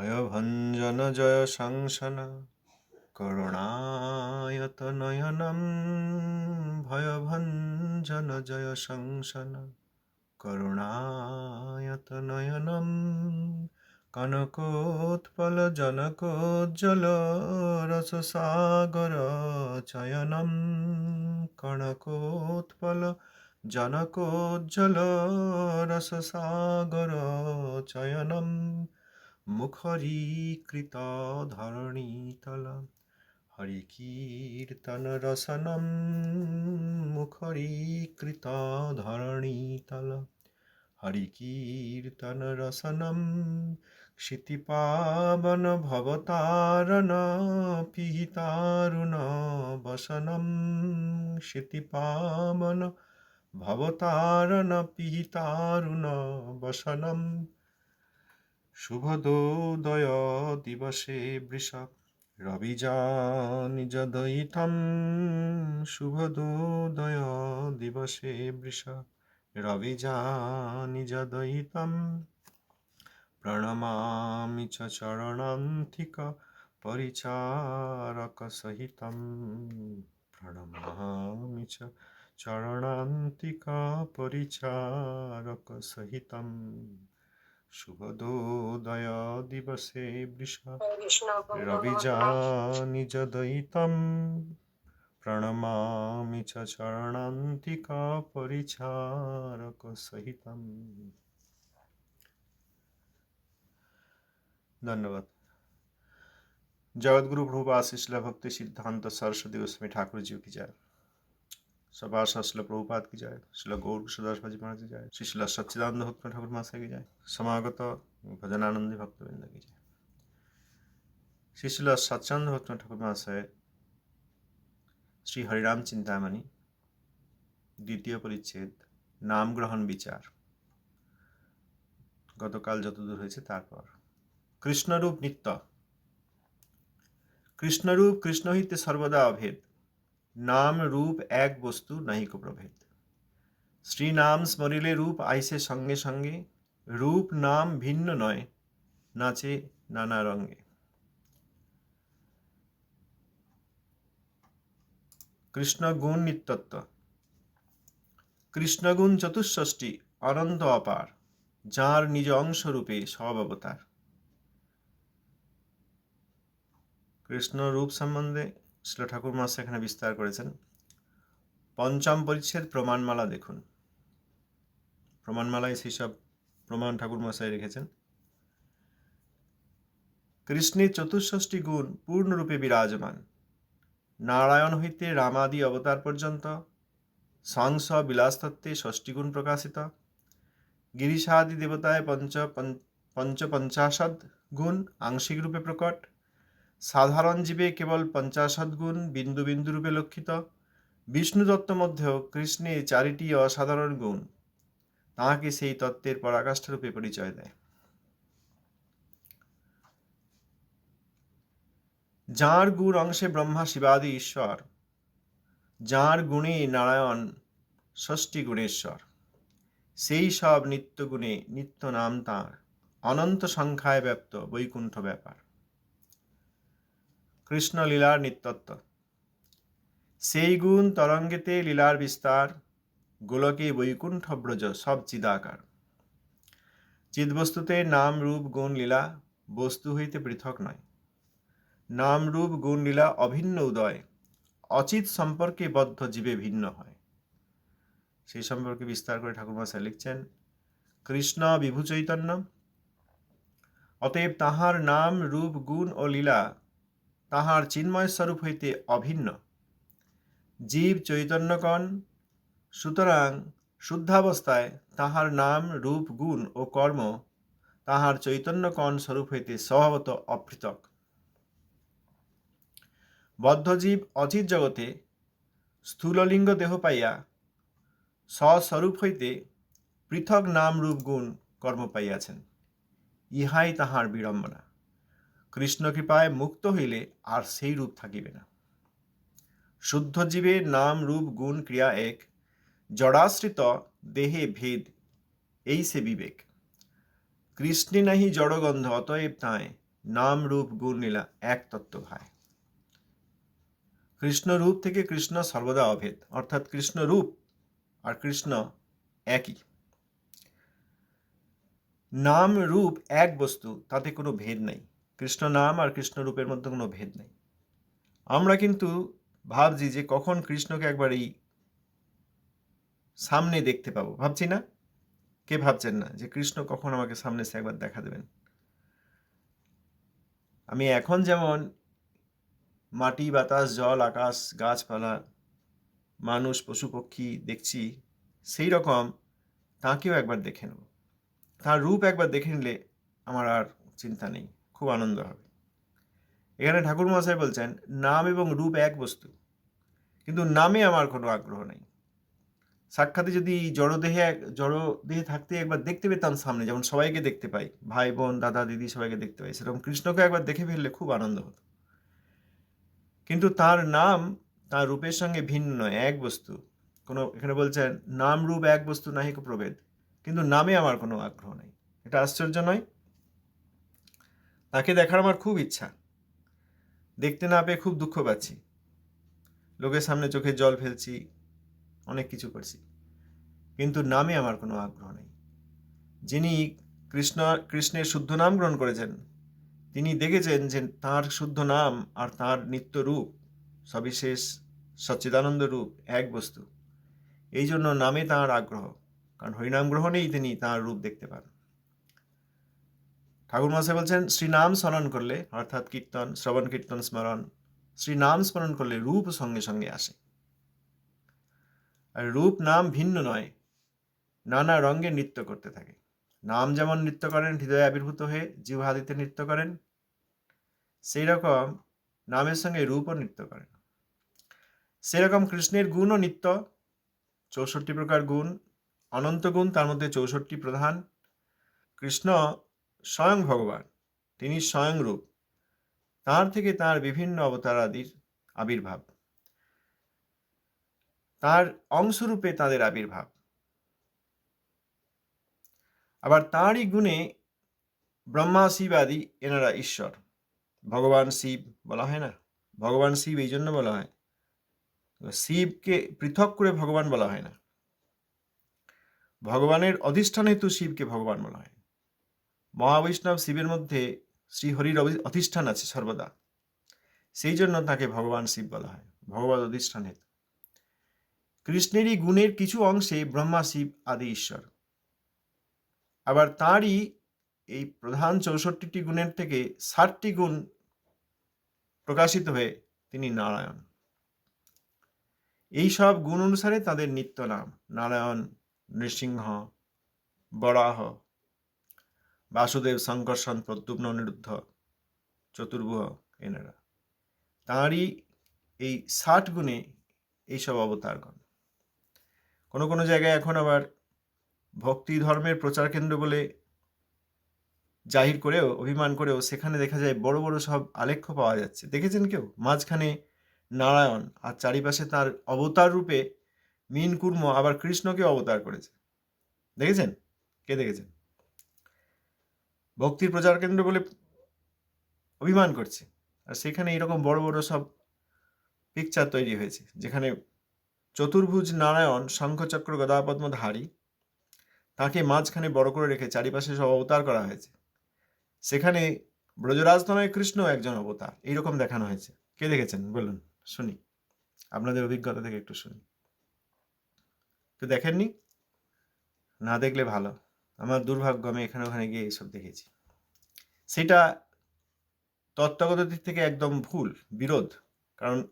ভয়ভঞ্জন জয় সংসন করুণায়ত নয়নম ভয়ভঞ্জন জয় সংসন করুণায়ত নয়নম কনকোৎপল জনকোজ্জ্বল রসসাগর চয়নম কনকোৎপল জনকোজ্জ্বল রসসাগর চয়নম মুখরীকৃত ধরণীতল হরিকীর্তন রসনম মুখরীকৃত ধরণীতল হরিকীর্তন রসনম, ক্ষিতিপাবন ভবতারণ, পিহিতারুণ বসনম। ক্ষিতিপাবন ভবতারণ, পিহিতারুণ বসনম। শুভদোদয় দিবসে বৃষক রবিজানিজদয়িতম শুভদোদয় দিবসে বৃষক রবিজানিজদয়িতম প্রণমামি চ চরণান্তিক পরিচারক সহিতম। প্রণমামি চ চরণান্তিক পরিচারক সহিতম শুভদোদয় দিবসে বৃষ রবিজানিজদয়িতম প্রণমামি চ চরণান্তিক পরিচারক সহিতম धन्यवाद जगतगुरु प्रभुपाद शिला भक्ति सिद्धांत सरस्वती गोस्वामी ठाकुर जी की जय सभा शिल प्रभुपाद की जय शिल गौर सुदास भाजी महाराज की जय श्री शिला सच्चिदानंद भक्त ठाकुर महाशय की जय समागत भजनानंदी भक्तवृंद की जय श्री शिला सच्चानंद भक्त ठाकुर महाशय শ্রী হরিরাম চিন্তামণি দ্বিতীয় পরিচ্ছেদ নাম গ্রহণ বিচার গতকাল যতদূর হয়েছে তারপর কৃষ্ণরূপ নিত্য কৃষ্ণরূপ কৃষ্ণ হইতে সর্বদা অভেদ নাম রূপ এক বস্তু নাহিক প্রভেদ শ্রী নাম স্মরিলে রূপ আইসে সঙ্গে সঙ্গে, রূপ নাম ভিন্ন নয়, নাচে নানা রঙে। কৃষ্ণ গুণ নিত্যত্ব। কৃষ্ণগুণ চতুষ্ষষ্ঠী, অনন্ত অপার, যার নিজ অংশরূপে সব অবতার। কৃষ্ণ রূপ সম্বন্ধে শিল ঠাকুর মাস এখানে বিস্তার করেছেন। পঞ্চম পরিচ্ছেদ প্রমাণমালা দেখুন। প্রমাণমালায় সেই সব প্রমাণ ঠাকুর মশাই রেখেছেন। কৃষ্ণের চতুষ্ষষ্ঠী গুণ পূর্ণরূপে বিরাজমান। নারায়ণ হইতে রামাদি অবতার পর্যন্ত সংস বিলাসতত্ত্বে ষষ্ঠী গুণ প্রকাশিত। গিরিশাদি দেবতায় পঞ্চ পঞ্চপঞ্চাশদ গুণ আংশিক রূপে প্রকট। সাধারণ জীবে কেবল পঞ্চাশদ গুণ বিন্দু বিন্দু রূপে লক্ষিত। বিষ্ণু তত্ত্ব মধ্যেও কৃষ্ণে চারিটি অসাধারণ গুণ। তাহাকে সেই তত্ত্বের পরাকাষ্ঠারূপে পরিচয় দেয়। যাঁর গুণ অংশে ব্রহ্মা শিবাদি ঈশ্বর, যাঁর গুণে নারায়ণ ষষ্ঠী গুণেশ্বর, সেই সব নিত্য গুণে নিত্য নাম তাঁর, অনন্ত সংখ্যায় ব্যপ্ত বৈকুণ্ঠ ব্যাপার। কৃষ্ণ লীলার নিত্যত্ব। সেই গুণ তরঙ্গেতে লীলার বিস্তার, গোলকে বৈকুণ্ঠ ব্রজ সব চিদাকার। চিদবস্তুতে নাম রূপ গুণ লীলা বস্তু হইতে পৃথক নয়। নাম রূপ গুণ লীলা অভিন্ন উদয়, অচিত সম্পর্কে বদ্ধ জীবে ভিন্ন হয়। সেই সম্পর্কে বিস্তার করে ঠাকুরমশাই লিখছেন, কৃষ্ণ বিভু চৈতন্য, অতএব তাহার নাম রূপ গুণ ও লীলা তাহার চিন্ময় স্বরূপ হইতে অভিন্ন। জীব চৈতন্যকণ সুতরাং শুদ্ধাবস্থায় তাহার নাম, রূপ, গুণ ও কর্ম তাহার চৈতন্যকণ স্বরূপ হইতে স্বভাবত অপৃথক। বদ্ধজীব অচিত জগতে স্থূললিঙ্গ দেহ পাইয়া স্বস্বরূপ হইতে পৃথক নাম, রূপ, গুণ, কর্ম পাইয়াছেন। ইহাই তাহার বিড়ম্বনা। কৃষ্ণ কৃপায় মুক্ত হইলে আর সেই রূপ থাকিবে না। শুদ্ধ জীবের নাম রূপ গুণ ক্রিয়া এক, জড়াশ্রিত দেহে ভেদ, এই সে বিবেক। কৃষ্ণে নাহি জড়গন্ধ, অতএব তাঁয় নাম রূপ গুণ লীলা এক তত্ত্ব ভাই। কৃষ্ণ রূপ থেকে কৃষ্ণ সর্বদা অভেদ, অর্থাৎ কৃষ্ণ রূপ আর কৃষ্ণ একই। নাম রূপ এক বস্তু, তাতে কোনো ভেদ নেই। কৃষ্ণ নাম আর কৃষ্ণ রূপের মধ্যে কোনো ভেদ নেই। আমরা কিন্তু ভাবছি যে কখন কৃষ্ণকে একবার এই সামনে দেখতে পাবো। ভাবছি না? কে ভাবছেন না যে কৃষ্ণ কখন আমাকে সামনে সে একবার দেখা দেবেন? আমি এখন যেমন মাটি, বাতাস, জল, আকাশ, গাছপালা, মানুষ, পশু, পক্ষী দেখছি, সেই রকম তাকেও একবার দেখে নেব। তার রূপ একবার দেখে নিলে আমার আর চিন্তা নেই। খুব আনন্দ হবে। এখানে ঠাকুর মশাই বলছেন, নাম এবং রূপ এক বস্তু, কিন্তু নামে আমার কোনো আগ্রহ নেই। সাক্ষাতে যদি জড়দেহে জড়দেহে থাকতে একবার দেখতে পেতাম সামনে, যেমন সবাইকে দেখতে পাই, ভাই, বোন, দাদা, দিদি সবাইকে দেখতে পাই, সেরকম কৃষ্ণকে একবার দেখে ফেললে খুব আনন্দ হতো। কিন্তু তার নাম, তার রূপের সঙ্গে ভিন্ন নয় এক বস্তু। কোনো, এখানে বলছেন, নাম, রূপ এক বস্তু নাহিক প্রভেদ, কিন্তু নামে আমার কোনো আগ্রহ নেই। এটা আশ্চর্য নয় তাকে দেখার আমার খুব ইচ্ছা। দেখতে না পেয়ে খুব দুঃখ পাচ্ছি। লোকের সামনে চোখে জল ফেলছি, অনেক কিছু করছি। কিন্তু নামে আমার কোনো আগ্রহ নেই। যিনি কৃষ্ণ, কৃষ্ণের শুদ্ধ নাম গ্রহণ করেছেন, তিনি দেখেছেন যে তার শুদ্ধ নাম আর তার নিত্য রূপ সবিশেষ সচ্চিদানন্দ রূপ, এক বস্তু। এই জন্য নামে তাঁর আগ্রহ, কারণ হরিনাম গ্রহণেই তিনি তাঁর রূপ দেখতে পান। ঠাকুর মশাই বলছেন, শ্রীনাম স্মরণ করলে, অর্থাৎ কীর্তন, শ্রবণ, কীর্তন, স্মরণ, শ্রীনাম স্মরণ করলে রূপ সঙ্গে সঙ্গে আসে। আর রূপ নাম ভিন্ন নয়, নানা রঙে নৃত্য করতে থাকে। নাম যেমন নৃত্য করেন, হৃদয়ে আবির্ভূত হয়ে জিহ্বাদিতে নৃত্য করেন সেই রকম নামের সঙ্গে রূপও নৃত্য করেন। সেরকম কৃষ্ণের গুণও নিত্য। চৌষট্টি প্রকার গুণ, অনন্ত গুণ, তার মধ্যে চৌষট্টি প্রধান। কৃষ্ণ স্বয়ং ভগবান, তিনি স্বয়ং রূপ। তার থেকে তার বিভিন্ন অবতারাদির আবির্ভাব। তার অংশরূপে তাদের আবির্ভাব। আবার তাঁরই গুণে ব্রহ্মা, শিব আদি এনারা ঈশ্বর। ভগবান শিব বলা হয় না? ভগবান শিব এই জন্য বলা হয়। শিবকে পৃথক করে ভগবান বলা হয় না। ভগবানের অধিষ্ঠানে তো শিবকে ভগবান বলা হয়। মহাবৈষ্ণব শিবের মধ্যে শ্রীহরির অধিষ্ঠান আছে সর্বদা। সেই জন্য তাকে ভগবান শিব বলা হয়, ভগবত অধিষ্ঠান হেতু কৃষ্ণেরই গুণের কিছু অংশে ব্রহ্মা, শিব আদি ঈশ্বর। আবার তাঁরই এই প্রধান চৌষট্টিটি গুণের থেকে ষাটটি গুণ প্রকাশিত হয়ে তিনি নারায়ণ। এই সব গুণ অনুসারে তাদের নিত্য নাম, নারায়ণ, নৃসিংহ, বরাহ বাসুদেব সংকর্ষণ প্রদ্যুম্ন অনিরুদ্ধ চতুর্ভুহ এনারা। তাঁরই এই ষাট গুণে এইসব অবতারগণ। কোনো কোনো জায়গায় এখন আবার ভক্তি ধর্মের প্রচার কেন্দ্র বলে জাহির করেও, অভিমান করেও সেখানে দেখা যায় বড় বড় সব আলেখ্য পাওয়া যাচ্ছে। দেখেছেন কেউ? মাঝখানে নারায়ণ আর চারিপাশে তার অবতার রূপে মিন কুর্ম আবার কৃষ্ণকে অবতার করেছে। দেখেছেন? কে দেখেছেন? ভক্তির প্রচার কেন্দ্র বলে অভিমান করছে। আর সেখানে এরকম বড় বড় সব পিকচার তৈরি হয়েছে, যেখানে চতুর্ভুজ নারায়ণ, শঙ্খচক্র গদাপদ্মধারী তাকে মাঝখানে বড় করে রেখে চারিপাশে সব অবতার করা হয়েছে। সেখানে ব্রজরাজ তনয় কৃষ্ণ একজন অবতার এইরকম দেখানো হয়েছে। কে দেখেছেন? বলুন, শুনি। আপনাদের অভিজ্ঞতা থেকে একটু শুনি। তো দেখেননি? না দেখলে ভালো। দুর্ভাগ্য, আমি এখানে ওখানে গিয়ে এইসব দেখেছি। সেটা তত্ত্বগত দিক থেকে একদম ভুল, বিরোধ। কারণ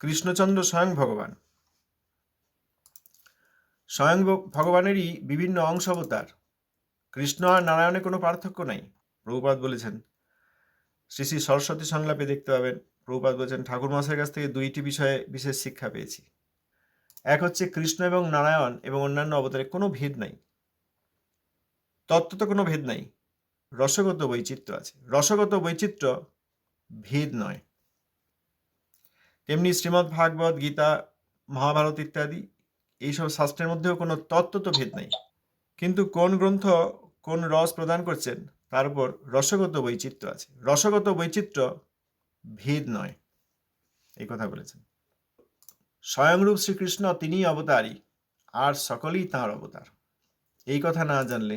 কৃষ্ণচন্দ্র স্বয়ং ভগবান। স্বয়ং ভগবানেরই বিভিন্ন অংশ অবতার। কৃষ্ণ আর নারায়ণে কোনো পার্থক্য নাই। প্রভুপাত বলেছেন, শ্রী শ্রী সরস্বতী সংলাপে দেখতে পাবেন প্রভুপাত বলেছেন ঠাকুর মশাইয়ের কাছ থেকে দুইটি বিষয়ে বিশেষ শিক্ষা পেয়েছি। এক হচ্ছে কৃষ্ণ এবং নারায়ণ এবং অন্যান্য অবতারে কোনো ভেদ নাই। তত্ত্ব তো কোনো ভেদ নাই। রসগত বৈচিত্র্য আছে। রসগত বৈচিত্র্য ভেদ নয়। তেমনি শ্রীমৎ ভাগবত, গীতা, মহাভারত ইত্যাদি এইসব শাস্ত্রের মধ্যেও কোনো তত্ত্ব তো ভেদ নাই। কিন্তু কোন গ্রন্থ কোন রস প্রদান করছেন, তার উপর রসগত বৈচিত্র্য আছে। রসগত বৈচিত্র্য ভেদ নয়, এই কথা বলেছেন। স্বয়ংরূপ শ্রীকৃষ্ণ তিনিই অবতারই আর সকলেই তাঁর অবতার। এই কথা না জানলে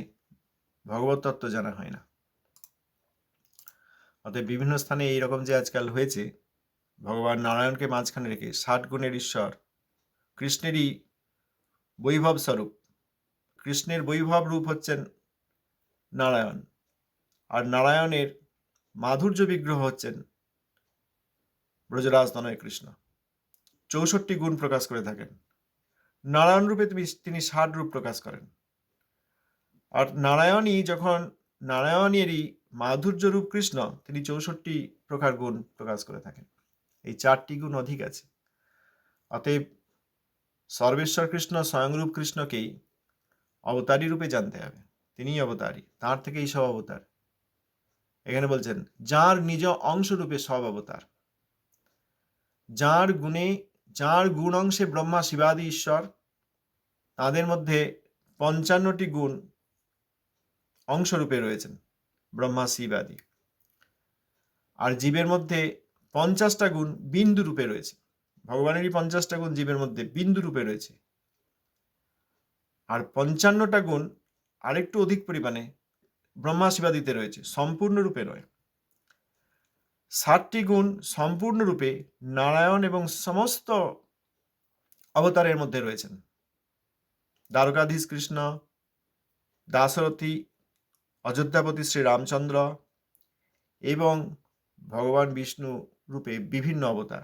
ভগবত তত্ত্ব জানা হয় না। অতএব বিভিন্ন স্থানে এই রকম যে আজকাল হয়েছে, ভগবান নারায়ণকে মাঝখানে রেখে ষাট গুণের ঈশ্বর, কৃষ্ণেরই বৈভব স্বরূপ, কৃষ্ণের বৈভব রূপ হচ্ছেন নারায়ণ, আর নারায়ণের মাধুর্য বিগ্রহ হচ্ছেন ব্রজরাজ তনয় কৃষ্ণ। চৌষট্টি গুণ প্রকাশ করে থাকেন। নারায়ণ রূপে তিনি তিনি ষাট রূপ প্রকাশ করেন। আর নারায়ণই যখন নারায়ণেরই মাধুর্য রূপ কৃষ্ণ, তিনি চৌষট্টি প্রকার গুণ প্রকাশ করে থাকেন। এই চারটি গুণ অধিক আছে। অতএব সর্বেশ্বর কৃষ্ণ স্বয়ংরূপ কৃষ্ণকেই অবতারী রূপে জানতে হবে। তিনিই অবতারী, তার থেকেই সব অবতার। এখানে বলছেন, যার নিজ অংশ রূপে সব অবতার। যার গুণে, যার গুণ অংশে ব্রহ্মা শিবাদি ঈশ্বর, তাদের মধ্যে পঞ্চান্নটি গুণ অংশরূপে রয়েছেন। ব্রহ্মা শিবাদি। আর জীবের মধ্যে পঞ্চাশটা গুণ বিন্দু রূপে রয়েছে। ভগবানেরই পঞ্চাশটা গুণ জীবের মধ্যে বিন্দু রূপে রয়েছে। আর পঞ্চান্নটা গুণ আরেকটু অধিক পরিমাণে ব্রহ্মা শিবাদিতে রয়েছে সম্পূর্ণরূপে নয়। ষাটটি গুণ সম্পূর্ণরূপে নারায়ণ এবং সমস্ত অবতারের মধ্যে রয়েছেন। দ্বারকাধীশ কৃষ্ণ, দাশরথী অযোধ্যাপতি শ্রীরামচন্দ্র এবং ভগবান বিষ্ণু রূপে বিভিন্ন অবতার,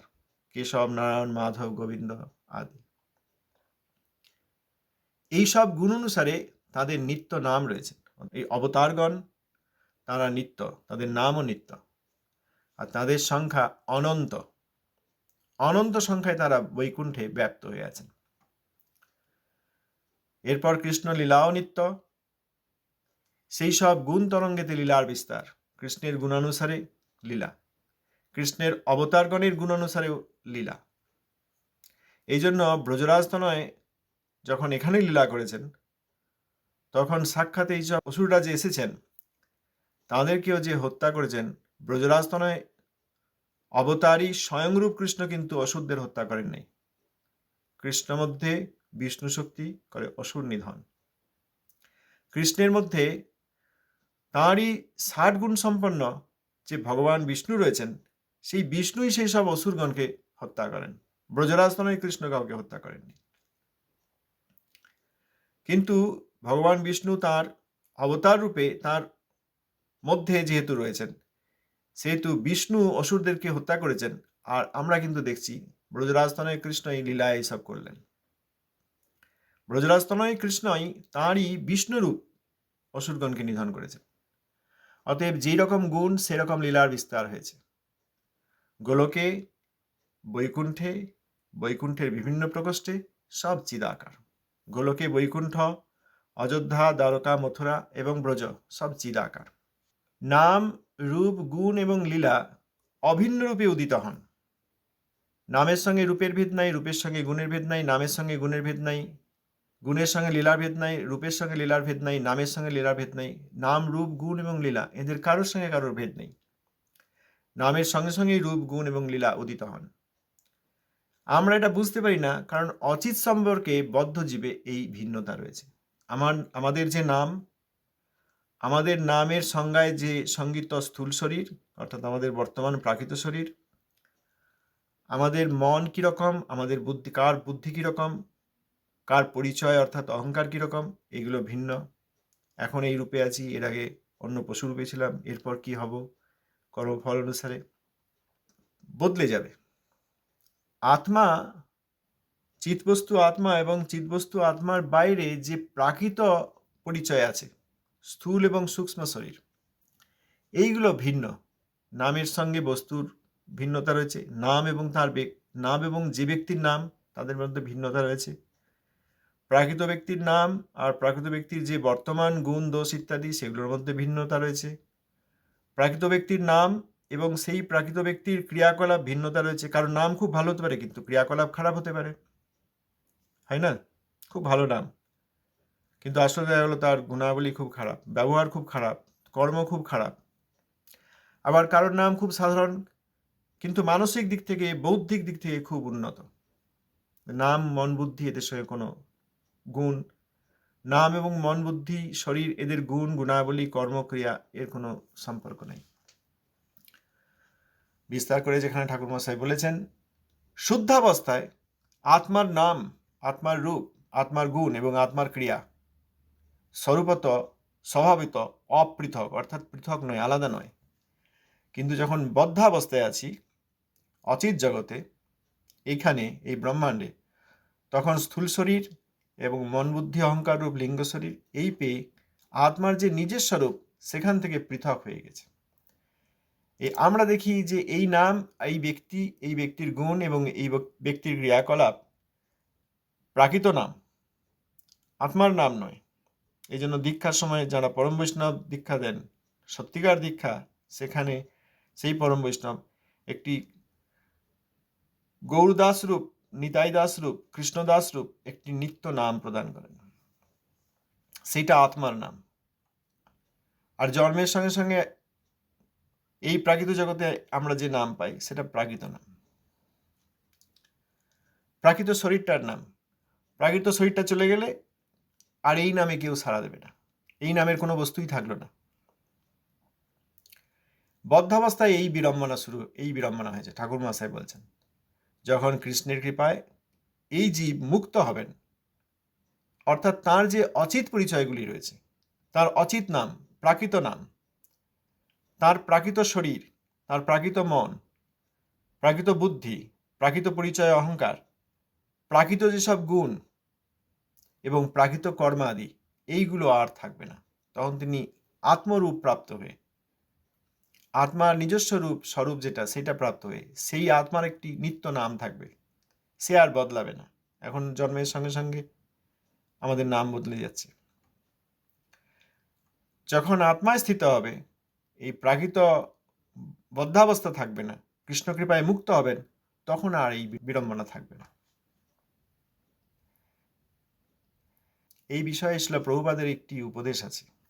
কেশব, নারায়ণ, মাধব, গোবিন্দ আদি। এই সব গুণ অনুসারে তাদের নিত্য নাম রয়েছে। এই অবতারগণ, তারা নিত্য, তাদের নামও নিত্য। আর তাদের সংখ্যা অনন্ত। অনন্ত সংখ্যায় তারা বৈকুণ্ঠে ব্যপ্ত হয়ে আছেন। এরপর কৃষ্ণ লীলাও নিত্য সেই সব গুণ তরঙ্গেতে লীলার বিস্তার, কৃষ্ণের গুণানুসারে লীলা, কৃষ্ণের অবতারগণের গুণানুসারেও লীলা। এই জন্য ব্রজরাজতনয় যখন এখানে লীলা করেছেন, তখন সাক্ষাৎ এই সব অসুররা যে এসেছেন, তাদেরকেও যে হত্যা করেছেন ব্রজরাজতনয় অবতারী স্বয়ংরূপ কৃষ্ণ কিন্তু অসুরদের হত্যা করেন নাই। কৃষ্ণ মধ্যে বিষ্ণু শক্তি করে অসুর নিধন। কৃষ্ণের মধ্যে তাঁরই ষাট গুণ সম্পন্ন যে ভগবান বিষ্ণু রয়েছেন, সেই বিষ্ণুই সেই সব অসুরগণকে হত্যা করেন। ব্রজরাজতনয় কৃষ্ণ কাউকে হত্যা করেননি। কিন্তু ভগবান বিষ্ণু তার অবতার রূপে তার মধ্যে যেহেতু রয়েছেন, সেহেতু বিষ্ণু অসুরদেরকে হত্যা করেছেন, আর আমরা কিন্তু দেখছি ব্রজরাজতনয় কৃষ্ণ এই লীলায় এইসব করলেন। ব্রজরাজতনয় কৃষ্ণই তাঁরই বিষ্ণুরূপ অসুরগণকে নিধন করেছেন। অতএব যেই রকম গুণ, সেরকম লীলার বিস্তার হয়েছে। গোলকে, বৈকুণ্ঠে, বৈকুণ্ঠের বিভিন্ন প্রকোষ্ঠে সব চিদাকার। গোলকে, বৈকুণ্ঠ, অযোধ্যা, দ্বারকা, মথুরা এবং ব্রজ সব চিদাকার। নাম, রূপ, গুণ এবং লীলা অভিন্ন রূপে উদিত হন। নামের সঙ্গে রূপের ভেদ নাই, রূপের সঙ্গে গুণের ভেদ নাই, নামের সঙ্গে গুণের ভেদ নাই গুণের সঙ্গে লীলার ভেদ নাই, রূপের সঙ্গে লীলার ভেদ নাই, নামের সঙ্গে লীলার ভেদ নাই, নাম, রূপ, গুণ এবং লীলা এদের কারোর সঙ্গে কারোর ভেদ নেই। নামের সঙ্গে সঙ্গেই রূপ, গুণ এবং লীলা উদিত হন। আমরা এটা বুঝতে পারি না, কারণ অচিত সম্পর্কে বদ্ধ জীবে এই ভিন্নতা রয়েছে। আমার, আমাদের যে নাম, আমাদের নামের সংজ্ঞায় যে সংগীত স্থূল শরীর, অর্থাৎ আমাদের বর্তমান প্রাকৃত শরীর, আমাদের মন কীরকম, আমাদের বুদ্ধি, কার বুদ্ধি কীরকম কার পরিচয় অর্থাৎ অহংকার কীরকম? এগুলো ভিন্ন। এখন এই রূপে আছি, এর আগে অন্য পশু রূপে ছিলাম, এরপর কি হব? কর্মফল অনুসারে বদলে যাবে। আত্মা চিতবস্তু আত্মা এবং চিতবস্তু আত্মার বাইরে যে প্রাকৃত পরিচয় আছে, স্থূল এবং সূক্ষ্ম শরীর, এইগুলো ভিন্ন। নামের সঙ্গে বস্তুর ভিন্নতা রয়েছে। নাম এবং তার নাম এবং যে ব্যক্তির নাম, তাদের মধ্যে ভিন্নতা রয়েছে। প্রাকৃত ব্যক্তির নাম আর প্রাকৃত ব্যক্তির যে বর্তমান গুণ, দোষ ইত্যাদি, সেগুলোর মধ্যে ভিন্নতা রয়েছে। প্রাকৃত ব্যক্তির নাম এবং সেই প্রাকৃত ব্যক্তির ক্রিয়াকলাপ ভিন্নতা রয়েছে। কারণ নাম খুব ভালো হতে পারে, কিন্তু ক্রিয়াকলাপ খারাপ হতে পারে। হয় না? খুব ভালো নাম। কিন্তু আসলে হলো তার গুণাবলী খুব খারাপ, ব্যবহার খুব খারাপ, কর্ম খুব খারাপ। আবার কারোর নাম খুব সাধারণ, কিন্তু মানসিক দিক থেকে, বৌদ্ধিক দিক থেকে খুব উন্নত। নাম, মন, বুদ্ধি এদের সঙ্গে কোনো গুণ। নাম এবং মন বুদ্ধি, শরীর, এদের গুণ, গুণাবলী, কর্মক্রিয়া, এর কোনো সম্পর্ক নেই। বিস্তার করে যেখানে ঠাকুর মশাই বলেছেন, শুদ্ধাবস্থায় আত্মার নাম, আত্মার রূপ, আত্মার গুণ এবং আত্মার ক্রিয়া স্বরূপত, স্বভাবিত, অপৃথক, অর্থাৎ পৃথক নয়, আলাদা নয়। কিন্তু যখন বদ্ধাবস্থায় আছি, অচিত জগতে এইখানে এই ব্রহ্মাণ্ডে, তখন স্থূল শরীর এবং মন বুদ্ধি অহংকার রূপ লিঙ্গ শরীর, এই পেয়ে আত্মার যে নিজের স্বরূপ, সেখান থেকে পৃথক হয়ে গেছে। এই আমরা দেখি যে এই নাম, এই ব্যক্তি, এই ব্যক্তির গুণ এবং এই ব্যক্তির ক্রিয়াকলাপ প্রাকৃত নাম, আত্মার নাম নয়। এই জন্য দীক্ষার সময় যারা পরম বৈষ্ণব দীক্ষা দেন, সত্যিকার দীক্ষা, সেখানে সেই পরম বৈষ্ণব একটি গৌরদাস রূপ নিতাই দাস রূপ কৃষ্ণদাস রূপ একটি নিত্য নাম প্রদান করেন। সেইটা আত্মার নাম। আর জন্মের সঙ্গে সঙ্গে এই প্রাকৃত জগতে আমরা যে নাম পাই, সেটা প্রাকৃত নাম। প্রাকৃত শরীরটার নাম। প্রাকৃত শরীরটা চলে গেলে আর এই নামে কেউ সাড়া দেবে না। এই নামের কোনো বস্তুই থাকল না। বদ্ধাবস্থায় এই বিড়ম্বনা শুরু, এই বিড়ম্বনা হয়েছে ঠাকুর মশাই বলছেন। যখন কৃষ্ণের কৃপায় এই জীব মুক্ত হবেন, অর্থাৎ তার যে অচিত পরিচয়গুলি রয়েছে, তার অচিত নাম, প্রাকৃত নাম, তার প্রাকৃত শরীর, তার প্রাকৃত মন, প্রাকৃত বুদ্ধি, প্রাকৃত পরিচয় অহংকার, প্রাকৃত যেসব গুণ এবং প্রাকৃত কর্মাদি, এইগুলো আর থাকবে না। তখন তিনি আত্মরূপ প্রাপ্ত হয়ে আত্মার নিজস্ব রূপ, স্বরূপ যেটা, সেটা প্রাপ্ত হয়ে সেই আত্মার একটি নিত্য নাম থাকবে। সে আর বদলাবে না। এখন জন্মের সঙ্গে সঙ্গে আমাদের নাম বদলে যাচ্ছে। যখন আত্মায় স্থিত হবে, এই প্রাকৃত বদ্ধাবস্থা থাকবে না, কৃষ্ণ কৃপায় মুক্ত হবেন, তখন আর এই বিড়ম্বনা থাকবে না। এই বিষয়ে শিলা প্রভুপাদের একটি উপদেশ আছে।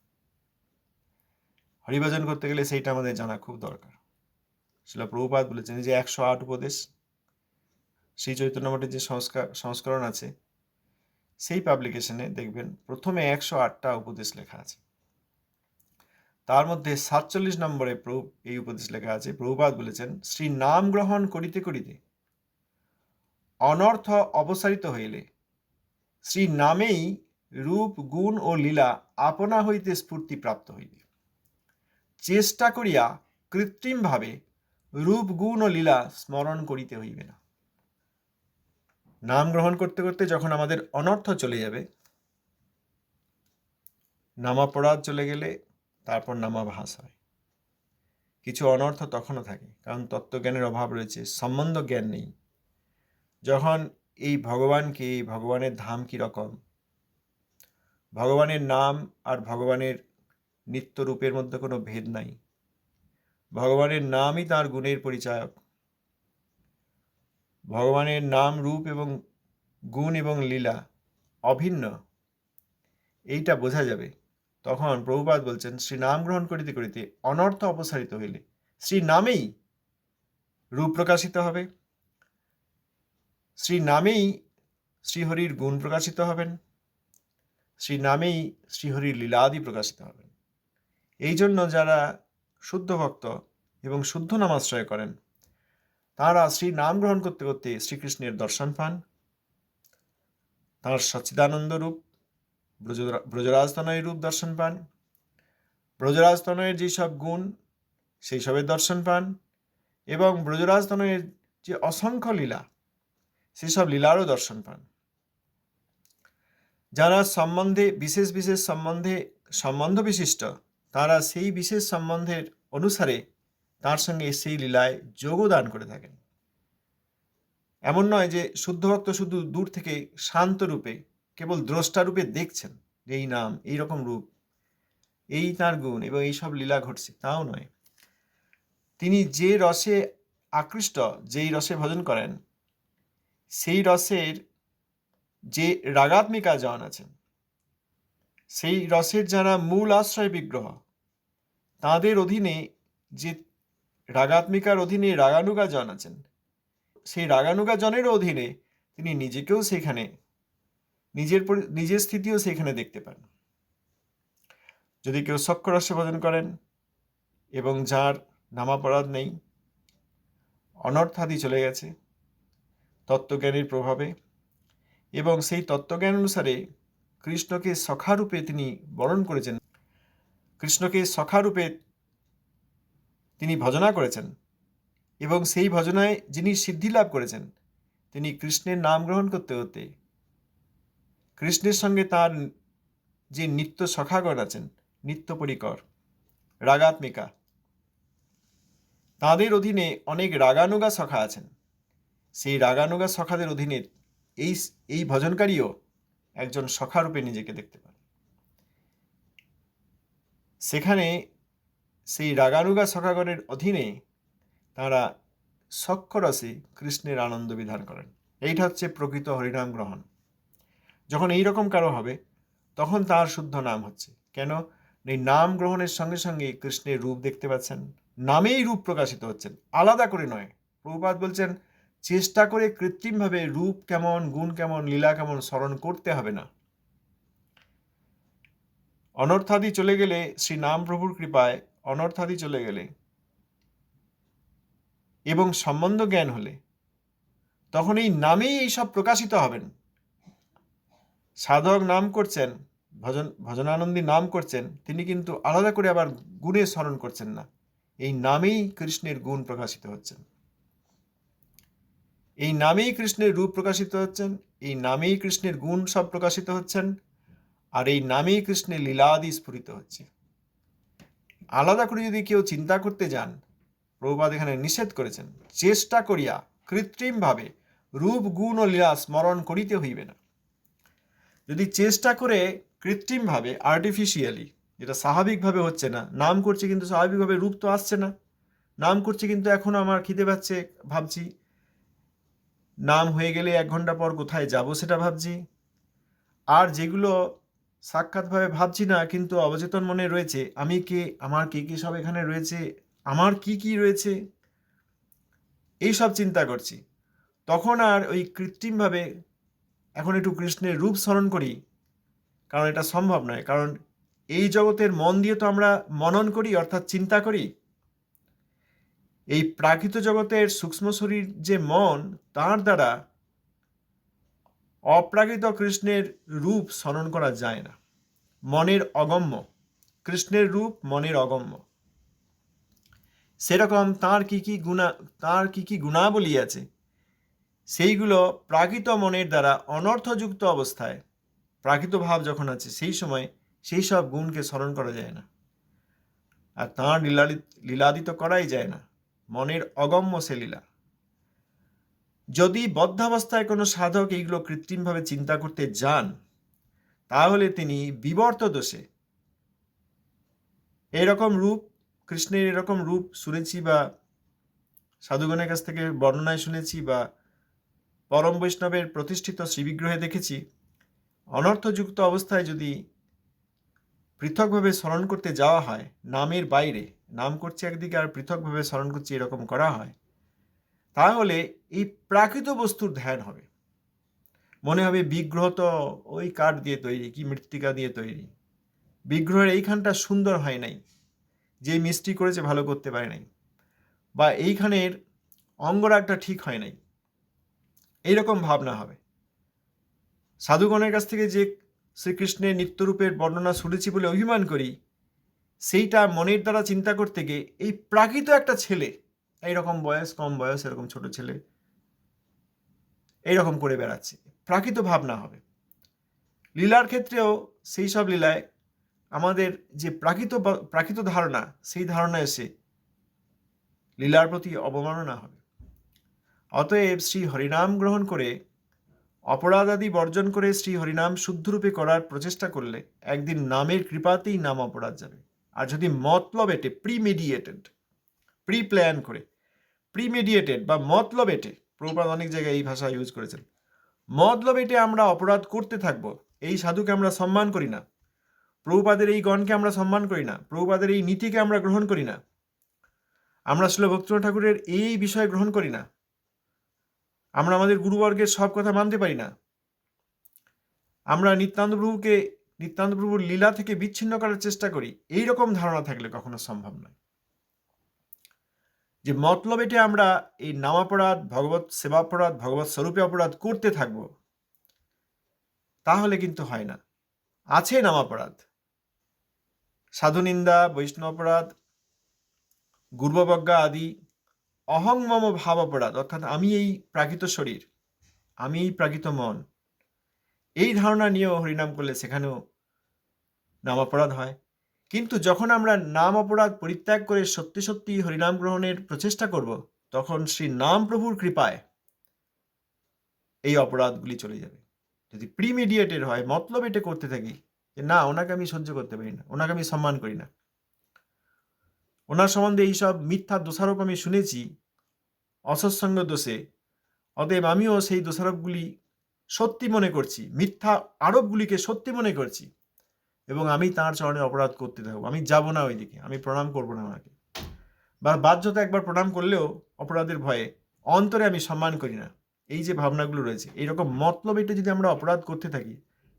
হরিভজন করতে গেলে সেইটা আমাদের জানা খুব দরকার। শিলা প্রভুপাত বলেছেন যে একশো আট উপদেশ শ্রী চৈতন্য মঠের যে সংস্কার, সংস্করণ আছে, সেই পাবলিকেশনে দেখবেন প্রথমে একশো আটটা উপদেশ লেখা আছে। তার মধ্যে সাতচল্লিশ নম্বরে প্রভু, এই উপদেশ লেখা আছে, প্রভুপাত বলেছেন, শ্রী নাম গ্রহণ করিতে করিতে অনর্থ অপসারিত হইলে শ্রী নামেই রূপ, গুণ ও লীলা আপনা হইতে স্ফূর্তি প্রাপ্ত হইবে। চেষ্টা করিয়া কৃত্রিমভাবে রূপ, গুণ ও লীলা স্মরণ করিতে হইবে না। নাম গ্রহণ করতে করতে যখন আমাদের অনর্থ চলে যাবে, নামাপরাধ চলে গেলে তারপর নামাভাস হয়। কিছু অনর্থ তখনও থাকে, কারণ তত্ত্বজ্ঞানের অভাব রয়েছে, সম্বন্ধ জ্ঞান নেই। যখন এই ভগবানকে, ভগবানের ধাম কীরকম ভগবানের নাম আর ভগবানের নিত্য রূপের মধ্যে কোনো ভেদ নাই। ভগবানের নামই তার গুণের পরিচায়ক। ভগবানের নাম রূপ এবং গুণ এবং লীলা অভিন্ন, এইটা বোঝা যাবে। তখন প্রভুপাত বলছেন শ্রী নাম গ্রহণ করিতে করিতে অনর্থ অপসারিত হইলে শ্রী নামেই রূপ প্রকাশিত হবে। শ্রী নামেই শ্রীহরির গুণ প্রকাশিত হবেন। শ্রী নামেই শ্রীহরির লীলাদি প্রকাশিত হবেন। এই জন্য যারা শুদ্ধ ভক্ত এবং শুদ্ধ নামাশ্রয় করেন, তারা শ্রী নাম গ্রহণ করতে করতে শ্রীকৃষ্ণের দর্শন পান। তাঁর সচ্চিদানন্দ রূপ ব্রজরাজতনয়ের রূপ দর্শন পান। ব্রজরাজতনয়ের যেসব গুণ, সেই সবের দর্শন পান এবং ব্রজরাজতনয়ের যে অসংখ্য লীলা, সেসব লীলারও দর্শন পান। যারা সম্বন্ধে, বিশেষ বিশেষ সম্বন্ধে সম্বন্ধ বিশিষ্ট তারা সেই বিশেষ সম্বন্ধের অনুসারে তার সঙ্গে সেই লীলায় যোগদান করে থাকেন। এমন নয় যে শুদ্ধ ভক্ত শুধু দূর থেকে শান্ত রূপে, কেবল দ্রষ্টা রূপে দেখছেন যে এই নাম, এই রকম রূপ, এই তার গুণ এবং এই সব লীলা ঘটছে, তাও নয়। তিনি যে রসে আকৃষ্ট, যেই রসে ভজন করেন, সেই রসের যে রাগাত্মিকা জন আছেন সেই রসের যারা মূল আশ্রয় বিগ্রহ, তাঁদের অধীনে যে রাগাত্মিকার অধীনে রাগানুগা জন আছেন, সেই রাগানুগা জনের অধীনে তিনি নিজেকেও সেখানে, নিজের নিজের স্থিতিও সেখানে দেখতে পান। যদি কেউ সক্ষরস্য ভজন করেন এবং যার নামাপরাধ নেই অনর্থাদি চলে গেছে, তত্ত্বজ্ঞানের প্রভাবে, এবং সেই তত্ত্বজ্ঞান অনুসারে কৃষ্ণকে সখারূপে তিনি বরণ করেছেন। কৃষ্ণকে সখারূপে তিনি ভজনা করেছেন এবং সেই ভজনায় যিনি সিদ্ধি লাভ করেছেন, তিনি কৃষ্ণের নাম গ্রহণ করতে হতে কৃষ্ণের সঙ্গে তার যে নিত্য সখাগণ আছেন, নিত্য পরিকর, রাগাত্মিকা, তাঁদের অধীনে অনেক রাগানুগা সখা আছেন। সেই রাগানুগা সখাদের অধীনে এই এই ভজনকারীও একজন সখারূপে নিজেকে দেখতে পান। সেখানে সেই রাগানুগা সখাগণের অধীনে তারা সক্ষরসে কৃষ্ণের আনন্দ বিধান করেন। এইটা হচ্ছে প্রকৃত হরিনাম গ্রহণ। যখন এই রকম কারও হবে, তখন তার শুদ্ধ নাম হচ্ছে। কেন? এই নাম গ্রহণের সঙ্গে সঙ্গে কৃষ্ণের রূপ দেখতে পাচ্ছেন। নামেই রূপ প্রকাশিত হচ্ছেন। আলাদা করে নয়। প্রভুপাত বলছেন চেষ্টা করে কৃত্রিমভাবে রূপ কেমন, গুণ কেমন, লীলা কেমন স্মরণ করতে হবে না। অনর্থাদি চলে গেলে শ্রী নাম প্রভুর কৃপায় অনর্থাদি চলে গেলে এবং সম্বন্ধ জ্ঞান হলে তখন এই নামেই এইসব প্রকাশিত হবেন। সাধক নাম করছেন, ভজন, ভজনানন্দী নাম করছেন, তিনি কিন্তু আলাদা করে আবার গুণে স্মরণ করছেন না। এই নামেই কৃষ্ণের গুণ প্রকাশিত হচ্ছেন এই নামেই কৃষ্ণের রূপ প্রকাশিত হচ্ছেন, এই নামেই কৃষ্ণের গুণ সব প্রকাশিত হচ্ছেন, আর এই নামেই কৃষ্ণের লীলাদি স্ফুরিত হচ্ছে। আলাদা করে যদি কেউ চিন্তা করতে যান, প্রভুপাদ এখানে নিষেধ করেছেন, চেষ্টা করিয়া কৃত্রিমভাবে রূপ, গুণ ও লীলা স্মরণ করিতে হইবে না। যদি চেষ্টা করে কৃত্রিমভাবে আর্টিফিশিয়ালি যেটা স্বাভাবিকভাবে হচ্ছে না, নাম করছে কিন্তু স্বাভাবিকভাবে রূপ তো আসছে না, নাম করছে কিন্তু এখন আমার খিদে পাচ্ছে, ভাবছি নাম হয়ে গেলে এক ঘণ্টা পর কোথায় যাব সেটা ভাবছি। আর যেগুলো সাক্ষাৎভাবে ভাবছি না, কিন্তু অবচেতন মনে রয়েছে, আমি কে, আমার কে কে সব এখানে রয়েছে, আমার কি কি রয়েছে, এই সব চিন্তা করছি। তখন আর ওই কৃত্রিমভাবে এখন একটু কৃষ্ণের রূপ স্মরণ করি, কারণ এটা সম্ভব নয়, কারণ এই জগতের মন দিয়ে তো আমরা মনন করি, অর্থাৎ চিন্তা করি। এই প্রাকৃত জগতের সূক্ষ্ম শরীর যে মন, তার দ্বারা অপ্রাকৃত কৃষ্ণের রূপ স্মরণ করা যায় না। মনের অগম্য। কৃষ্ণের রূপ মনের অগম্য। সেরকম তার কি কি গুণা, তার কি কি গুণাবলী আছে? সেইগুলো প্রাকৃত মনের দ্বারা অনর্থযুক্ত অবস্থায় প্রাকৃত ভাব যখন আছে, সেই সময় সেই সব গুণকে স্মরণ করা যায় না। আর তাঁর লীলাদি লীলাদিত করাই যায় না। মনের অগম্য সে লীলা যদি বদ্ধাবস্থায় কোনো সাধক এইগুলো কৃত্রিমভাবে চিন্তা করতে যান, তাহলে তিনি বিবর্ত দোষে। এরকম রূপ, কৃষ্ণের এরকম রূপ শুনেছি বা সাধুগণের কাছ থেকে বর্ণনায় শুনেছি বা পরম বৈষ্ণবের প্রতিষ্ঠিত শ্রীবিগ্রহে দেখেছি, অনর্থযুক্ত অবস্থায় যদি পৃথকভাবে স্মরণ করতে যাওয়া হয় নামের বাইরে নাম করছে একদিকে আর পৃথকভাবে স্মরণ করছি এরকম করা হয়। তাহলে এই প্রাকৃত বস্তুর ধ্যান হবে। মনে হবে বিগ্রহ তো ওই কাঠ দিয়ে তৈরি, কি মৃত্তিকা দিয়ে তৈরি। বিগ্রহের এইখানটা সুন্দর হয় নাই, যে মিষ্টি করেছে ভালো করতে পারে নাই। বা এইখানের অঙ্গরাগটা ঠিক হয় নাই। এইরকম ভাবনা হবে। সাধুগণের কাছ থেকে যে শ্রীকৃষ্ণের নিত্যরূপের বর্ণনা শুনেছি বলে অভিমান করি সেইটা মনের দ্বারা চিন্তা করতে গিয়ে এই প্রাকৃত একটা ছেলে, এইরকম বয়স, কম বয়স, এরকম ছোট ছেলে, এইরকম করে বেড়াচ্ছে। প্রাকৃত ভাবনা হবে। লীলার ক্ষেত্রেও সেই সব লীলায় আমাদের যে প্রাকৃত প্রাকৃত ধারণা, সেই ধারণা এসে লীলার প্রতি অবমাননা হবে। অতএব শ্রী হরিনাম গ্রহণ করে অপরাধ আদি বর্জন করে শ্রী হরিনাম শুদ্ধরূপে করার প্রচেষ্টা করলে একদিন নামের কৃপাতেই নাম অপরাধ যাবে। আর যদি মতলব এটে প্রিমেডিয়েটেড প্রি প্ল্যান করে প্রিমেডিয়েটেড বা মতলব এটে, প্রভুপাদ অনেক জায়গায় এই ভাষা ইউজ করেছেন, মতলব এটে আমরা অপরাধ করতে থাকব, এই সাধুকে আমরা সম্মান করি না, প্রভুপাদের এই গণকে আমরা সম্মান করি না, প্রভুপাদের এই নীতিকে আমরা গ্রহণ করি না, আমরা শিল ভক্তিনাথ ঠাকুরের এই বিষয় গ্রহণ করি না, আমরা আমাদের গুরুবর্গের সব কথা মানতে পারি না, আমরা নিত্যান্ত প্রভুকে নিত্যান্ত প্রভুর লীলা থেকে বিচ্ছিন্ন করার চেষ্টা করি এই রকম ধারণা থাকলে কখনো সম্ভব নয়। যে মতলব এটে আমরা এই নামাপরাধ ভগবত সেবাপরাধ ভগবত স্বরূপে অপরাধ করতে থাকব, তাহলে কিন্তু হয় না। আছে নামাপরাধ। সাধুনিন্দা, বৈষ্ণব অপরাধ, গুর্ববজ্ঞা আদি অহং মম ভাব অপরাধ, অর্থাৎ আমি এই প্রাকৃত শরীর, আমি এই প্রাকৃত মন, এই ধারণা নিয়েও হরিনাম করলে সেখানেও নাম অপরাধ হয়। কিন্তু যখন আমরা নাম অপরাধ পরিত্যাগ করে সত্যি সত্যি হরিনাম গ্রহণের প্রচেষ্টা করব, তখন শ্রী নাম প্রভুর কৃপায় এই অপরাধগুলি চলে যাবে। যদি প্রিমিডিয়েটেড হয়, মতলব এটা করতে থাকি যে না, ওনাকে আমি সহ্য করতে পারি না, ওনাকে আমি সম্মান করি না। ওনার সম্বন্ধে এইসব মিথ্যা দোষারোপ আমি শুনেছি, অসৎসঙ্গ দোষে। অতএব আমিও সেই দোষারোপগুলি সত্যি মনে করছি, মিথ্যা আরোপগুলিকে সত্যি মনে করছি। এবং আমি তার চরণে অপরাধ করতে থাকব। আমি যাব না ওইদিকে, আমি প্রণাম করব না ওনাকে। বা বাধ্যতা একবার প্রণাম করলেও অপরাধের ভয়ে অন্তরে আমি সম্মান করি না। এই যে ভাবনাগুলো রয়েছে, এইরকম মতলব এটা যদি আমরা অপরাধ করতে থাকি,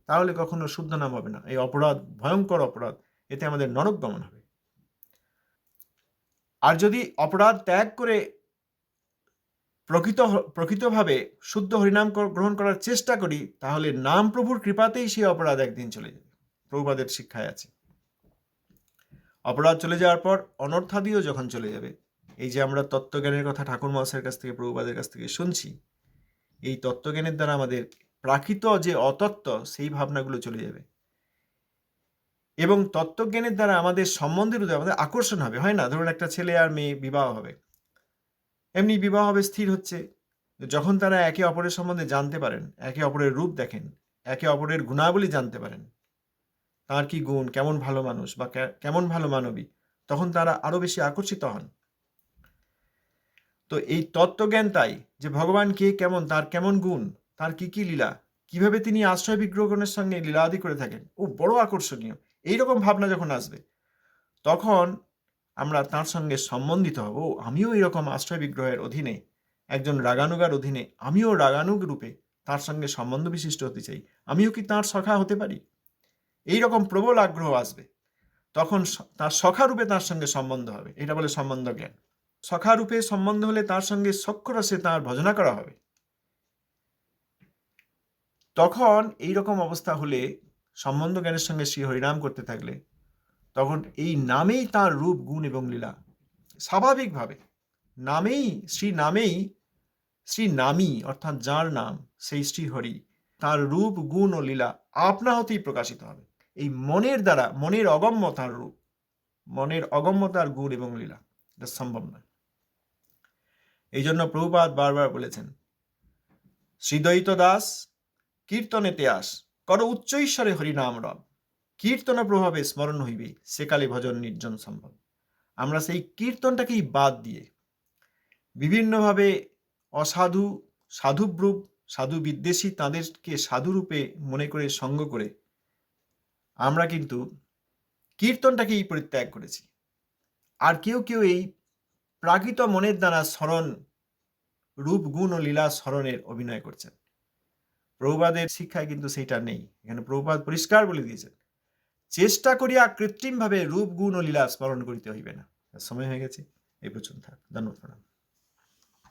তাহলে কখনো শুদ্ধ নাম হবে না। এই অপরাধ, ভয়ঙ্কর অপরাধ, এতে আমাদের নরক গমন হবে। আর যদি অপরাধ ত্যাগ করে প্রকৃত প্রকৃতভাবে শুদ্ধ হরিনাম গ্রহণ করার চেষ্টা করি, তাহলে নাম প্রভুর কৃপাতেই সেই অপরাধ একদিন চলে যাবে। প্রভুপাদের শিক্ষায় আছে। অপরাধ চলে যাওয়ার পর অনর্থাদিও যখন চলে যাবে, এই যে আমরা তত্ত্বজ্ঞানের কথা ঠাকুর মহাশয়ের কাছ থেকে, প্রভুপাদের কাছ থেকে শুনছি, এই তত্ত্বজ্ঞানের দ্বারা আমাদের প্রাকৃত যে অতত্ত্ব, সেই ভাবনাগুলো চলে যাবে। এবং তত্ত্বজ্ঞানের দ্বারা আমাদের সম্বন্ধের উদয়, আমাদের আকর্ষণ হবে, হয় না? ধরুন একটা ছেলে আর মেয়ে বিবাহ হবে। এমনি বিবাহ হবে, স্থির হচ্ছে। যখন তারা একে অপরের সম্বন্ধে জানতে পারেন, একে অপরের রূপ দেখেন, একে অপরের গুণাবলী জানতে পারেন তার কি গুণ? কেমন ভালো মানুষ বা কেমন ভালো মানবী? তখন তারা আরও বেশি আকর্ষিত হন। তো এই তত্ত্বজ্ঞান তাই যে ভগবান কে কেমন, তার কেমন গুণ, তার কি কি লীলা, কীভাবে তিনি আশ্রয় বিগ্রহগণের সঙ্গে লীলাদি করে থাকেন, ও বড় আকর্ষণীয়। এইরকম ভাবনা যখন আসবে, তখন আমরা তার সঙ্গে সম্বন্ধিত হব। ও, আমিও এরকম আশ্রয় বিগ্রহের অধীনে, একজন রাগানুগার অধীনে, আমিও রাগানুগ রূপে তার সঙ্গে সম্বন্ধ বিশিষ্ট হতে চাই। আমিও কি তার সখা হতে পারি? এই রকম প্রবল আগ্রহ আসবে, তখন তার সখা রূপে তার সঙ্গে সম্বন্ধ হবে। এটা বলে সম্বন্ধ জ্ঞান। সখা রূপে সম্বন্ধ হলে তার সঙ্গে সক্ষরসে তার ভজনা করা হবে। তখন এই রকম অবস্থা হলে সম্বন্ধ জ্ঞানের সঙ্গে শ্রী হরিনাম করতে থাকলে, তখন এই নামেই তার রূপ, গুণ এবং লীলা। স্বাভাবিকভাবে নামেই, শ্রী নামেই, শ্রী নামী, অর্থাৎ যার নাম, সেই শ্রী হরি, তার রূপ, গুণ ও লীলা আপনা হতেই প্রকাশিত হবে। এই মনের দ্বারা, মনের অগম্যতার রূপ, মনের অগম্যতার গুণ এবং লীলা, এটা সম্ভব নয়। এই জন্য প্রভুপাদ বারবার বলেছেন শ্রীদয়িত দাস কীর্তনেতে আস, কর উচ্চ ঈশ্বরে হরিনাম রব, কীর্তন প্রভাবে স্মরণ হইবে সেকালে ভজন নির্জন সম্ভব। আমরা সেই কীর্তনটাকেই বাদ দিয়ে বিভিন্নভাবে অসাধু, সাধুব্রূপ সাধু বিদ্বেষী তাদেরকে সাধুরূপে মনে করে সঙ্গ করে আমরা কিন্তু কীর্তনটাকেই পরিত্যাগ করেছি। আর কেউ কেউ এই প্রাকৃত মনের দ্বারা স্মরণ, রূপ, গুণ ও লীলা স্মরণের অভিনয় করছেন। প্রভুপাদের শিক্ষায় কিন্তু সেইটা নেই। এখানে প্রভুপাদ পরিষ্কার বলে দিয়েছেন, চেষ্টা করিয়া কৃত্রিমভাবে রূপ, গুণ ও লীলা স্মরণ করিতে হইবে না। সময় হয়ে গেছে, এই পর্যন্ত। থাক ধন্যবাদ